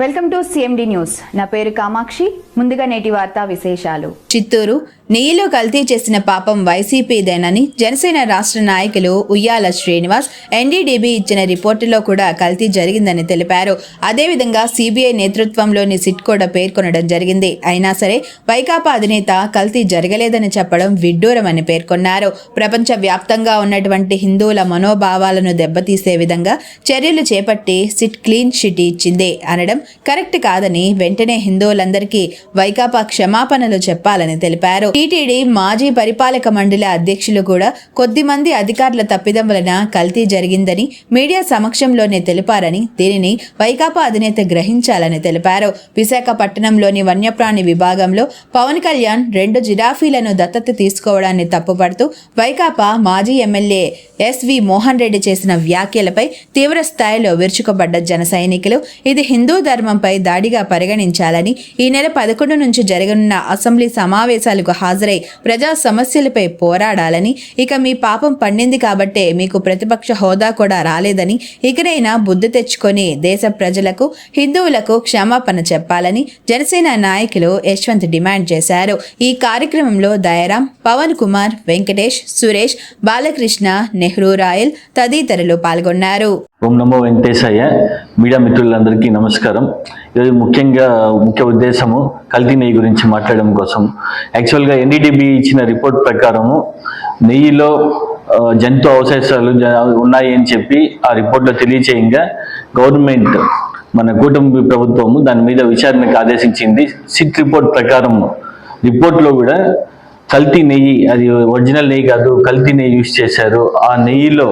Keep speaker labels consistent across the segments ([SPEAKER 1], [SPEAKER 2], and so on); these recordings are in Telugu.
[SPEAKER 1] వెల్కమ్ టు సిఎండి న్యూస్ నా పేరు కామాక్షి. ముందుగా నేటి వార్తా విశేషాలు.
[SPEAKER 2] చిత్తూరు నెయ్యిలో కల్తీ చేసిన పాపం వైసీపీదేనని జనసేన రాష్ట్ర నాయకులు ఉయ్యాల శ్రీనివాస్ ఎన్డీడీబీ ఇచ్చిన రిపోర్టులో కూడా కల్తీ జరిగిందని తెలిపారు. అదేవిధంగా సిబిఐ నేతృత్వంలోని సిట్ కూడా పేర్కొనడం జరిగింది. అయినా సరే వైకాపా అధినేత కల్తీ జరగలేదని చెప్పడం విడ్డూరమని పేర్కొన్నారు. ప్రపంచ వ్యాప్తంగా ఉన్నటువంటి హిందువుల మనోభావాలను దెబ్బతీసే విధంగా చర్యలు చేపట్టి సిట్ క్లీన్ చిట్ ఇచ్చింది అనడం కరెక్ట్ కాదని వెంటనే హిందువులందరికీ వైకాపా క్షమాపణలు చెప్పాలని తెలిపారు. టీటీడీ మాజీ పరిపాలక మండలి అధ్యక్షులు కూడా కొద్ది మంది అధికారుల తప్పిదం వలన కల్తీ జరిగిందని మీడియా సమక్షంలోనే తెలిపారని దీనిని వైకాపా అధినేత గ్రహించాలని తెలిపారు. విశాఖపట్నంలోని వన్యప్రాణి విభాగంలో పవన్ కళ్యాణ్ రెండు జిరాఫీలను దత్తత తీసుకోవడాన్ని తప్పుపడుతూ వైకాపా మాజీ ఎమ్మెల్యే ఎస్వి మోహన్ రెడ్డి చేసిన వ్యాఖ్యలపై తీవ్ర స్థాయిలో విరుచుకుపడ్డ జన సైనికులు ఇది హిందూ ధర్మ ధర్మంపై దాడిగా పరిగణించాలని ఈ నెల పదకొండు నుంచి జరగనున్న అసెంబ్లీ సమావేశాలకు హాజరై ప్రజా సమస్యలపై పోరాడాలని ఇక మీ పాపం పండింది కాబట్టే మీకు ప్రతిపక్ష హోదా కూడా రాలేదని ఇకనైనా బుద్ధి తెచ్చుకొని దేశ ప్రజలకు హిందువులకు క్షమాపణ చెప్పాలని జనసేన నాయకులు యశ్వంత్ డిమాండ్ చేశారు. ఈ కార్యక్రమంలో దయరాం పవన్ కుమార్ వెంకటేష్ సురేష్ బాలకృష్ణ నెహ్రూ రాయల్ తదితరులు పాల్గొన్నారు.
[SPEAKER 3] ఓం నమో వెంకటేశయ్య మీడియా మిత్రులందరికీ నమస్కారం. ఈరోజు ముఖ్యంగా ముఖ్య ఉద్దేశము కల్తీ నెయ్యి గురించి మాట్లాడడం కోసం. యాక్చువల్గా ఎన్డీటీబీ ఇచ్చిన రిపోర్ట్ ప్రకారము నెయ్యిలో జంతు అవశేషాలు ఉన్నాయి అని చెప్పి ఆ రిపోర్ట్లో తెలియచేయంగా గవర్నమెంట్ మన కూటమి ప్రభుత్వము దాని మీద విచారణకు ఆదేశించింది. సిట్ రిపోర్ట్ ప్రకారం రిపోర్ట్లో కూడా కల్తీ నెయ్యి అది ఒరిజినల్ నెయ్యి కాదు కల్తీ నెయ్యి యూజ్ చేశారు. ఆ నెయ్యిలో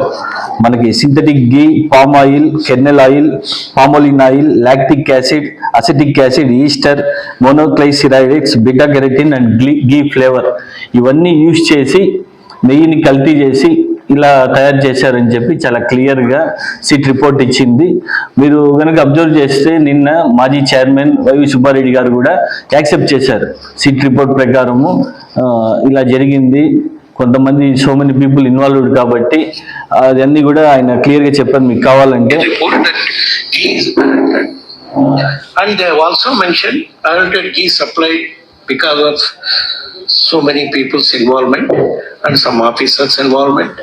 [SPEAKER 3] మనకి synthetic ghee palm oil kernel oil palmolein oil lactic acid acetic acid ester monoglycerides beta carotene and ghee flavour. ఇవన్నీ యూజ్ చేసి నెయ్యిని కల్తీ చేసి ఇలా తయారు చేశారని చెప్పి చాలా క్లియర్గా సిట్ రిపోర్ట్ ఇచ్చింది. మీరు కనుక అబ్జర్వ్ చేస్తే నిన్న మాజీ చైర్మన్ వైవి సుబ్బారెడ్డి గారు కూడా యాక్సెప్ట్ చేశారు సిట్ రిపోర్ట్ ప్రకారము. ఇలా జరిగింది. కొంతమంది సో మెనీ పీపుల్ ఇన్వాల్వ్డ్ కాబట్టి అవన్నీ కూడా ఆయన క్లియర్గా చెప్పారు మీకు కావాలంటే.
[SPEAKER 4] And they have also mentioned unlimited ghee supplied because of so many people's involvement and some officers' involvement.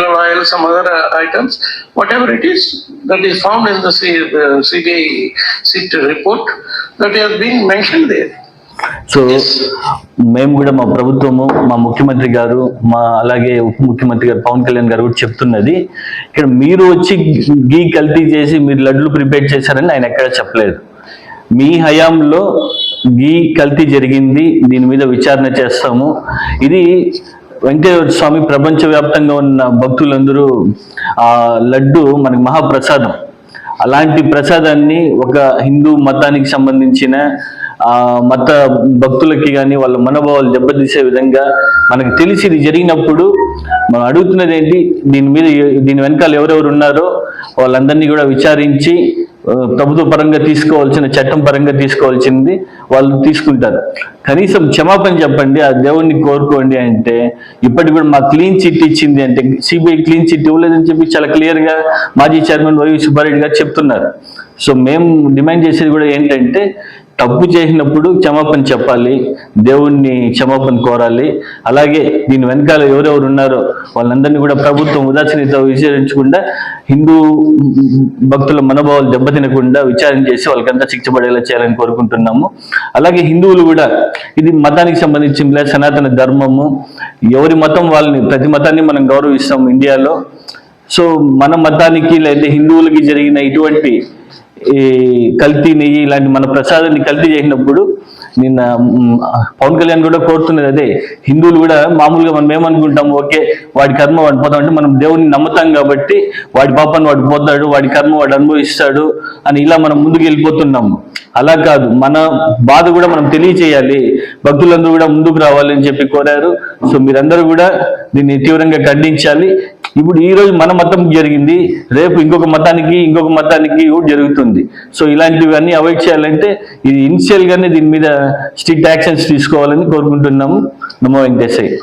[SPEAKER 4] Oil, some other uh, items, whatever it is, that is found in the C- uh, CBI SIT report that has been mentioned there.
[SPEAKER 3] So మేము కూడా మా ప్రభుత్వము మా ముఖ్యమంత్రి గారు మా అలాగే ఉప ముఖ్యమంత్రి గారు పవన్ కళ్యాణ్ గారు కూడా చెప్తున్నది ఇక్కడ మీరు వచ్చి గీ కల్తీ చేసి మీరు లడ్లు ప్రిపేర్ చేశారని ఆయన ఎక్కడ చెప్పలేదు మీ హయాంలో గీ కల్తీ జరిగింది దీని మీద విచారణ చేస్తాము. ఇది వెంకటేశ్వర స్వామి ప్రపంచవ్యాప్తంగా ఉన్న భక్తులందరూ ఆ లడ్డు మనకి మహాప్రసాదం. అలాంటి ప్రసాదాన్ని ఒక హిందూ మతానికి సంబంధించిన ఆ మత భక్తులకి కానీ వాళ్ళ మనోభావాలు దెబ్బతీసే విధంగా మనకు తెలిసి ఇది జరిగినప్పుడు మనం అడుగుతున్నది ఏంటి? దీని మీద దీని వెనకాల ఎవరెవరు ఉన్నారో వాళ్ళందరినీ కూడా విచారించి ప్రభుత్వ పరంగా తీసుకోవాల్సిన చట్టం పరంగా తీసుకోవాల్సింది వాళ్ళు తీసుకుంటారు. కనీసం క్షమాపణ చెప్పండి ఆ దేవుణ్ణి కోరుకోండి అంటే ఇప్పటికి కూడా మా క్లీన్ చిట్ ఇచ్చింది అంటే సిబిఐ క్లీన్ చిట్ ఇవ్వలేదని చెప్పి చాలా క్లియర్గా మాజీ చైర్మన్ వైవి సుబ్బారెడ్డి గారు చెప్తున్నారు. సో మేము డిమాండ్ చేసేది కూడా ఏంటంటే తప్పు చేసినప్పుడు క్షమాపణ చెప్పాలి దేవుణ్ణి క్షమాపణ కోరాలి. అలాగే దీని వెనకాల ఎవరెవరు ఉన్నారో వాళ్ళందరినీ కూడా ప్రభుత్వం ఉదాసీనత విచారించకుండా హిందూ భక్తుల మనోభావాలు దెబ్బతినకుండా విచారణ చేసి వాళ్ళకంతా శిక్ష పడేలా చేయాలని కోరుకుంటున్నాము. అలాగే హిందువులు కూడా ఇది మతానికి సంబంధించిన సనాతన ధర్మము ఎవరి మతం వాళ్ళని ప్రతి మతాన్ని మనం గౌరవిస్తాం ఇండియాలో. సో మన మతానికి లేదా హిందువులకి జరిగిన ఇటువంటి ఈ కల్తీ నెయ్యి ఇలాంటి మన ప్రసాదాన్ని కల్తీ చేసినప్పుడు నిన్న పవన్ కళ్యాణ్ కూడా కోరుతున్నది అదే. హిందువులు కూడా మామూలుగా మనం ఏమనుకుంటాం ఓకే వాడి కర్మ వాడు పోతాం అంటే మనం దేవుడిని నమ్ముతాం కాబట్టి వాడి పాపాన్ని వాడు పోతాడు వాడి కర్మ వాడు అనుభవిస్తాడు అని ఇలా మనం ముందుకు వెళ్ళిపోతున్నాము అలా కాదు మన బాధ కూడా మనం తెలియచేయాలి. భక్తులందరూ కూడా ముందుకు రావాలని చెప్పి కోరారు. సో మీరందరూ కూడా దీన్ని తీవ్రంగా ఖండించాలి. ఇప్పుడు ఈ రోజు మన మతం జరిగింది రేపు ఇంకొక మతానికి ఇంకొక మతానికి కూడా జరుగుతుంది. సో ఇలాంటివన్నీ అవాయిడ్ చేయాలంటే ఇది ఇనిషియల్గానే దీని మీద స్ట్రిక్ట్ యాక్షన్స్ తీసుకోవాలని కోరుకుంటున్నాము. నమో వెంకటేశయ్య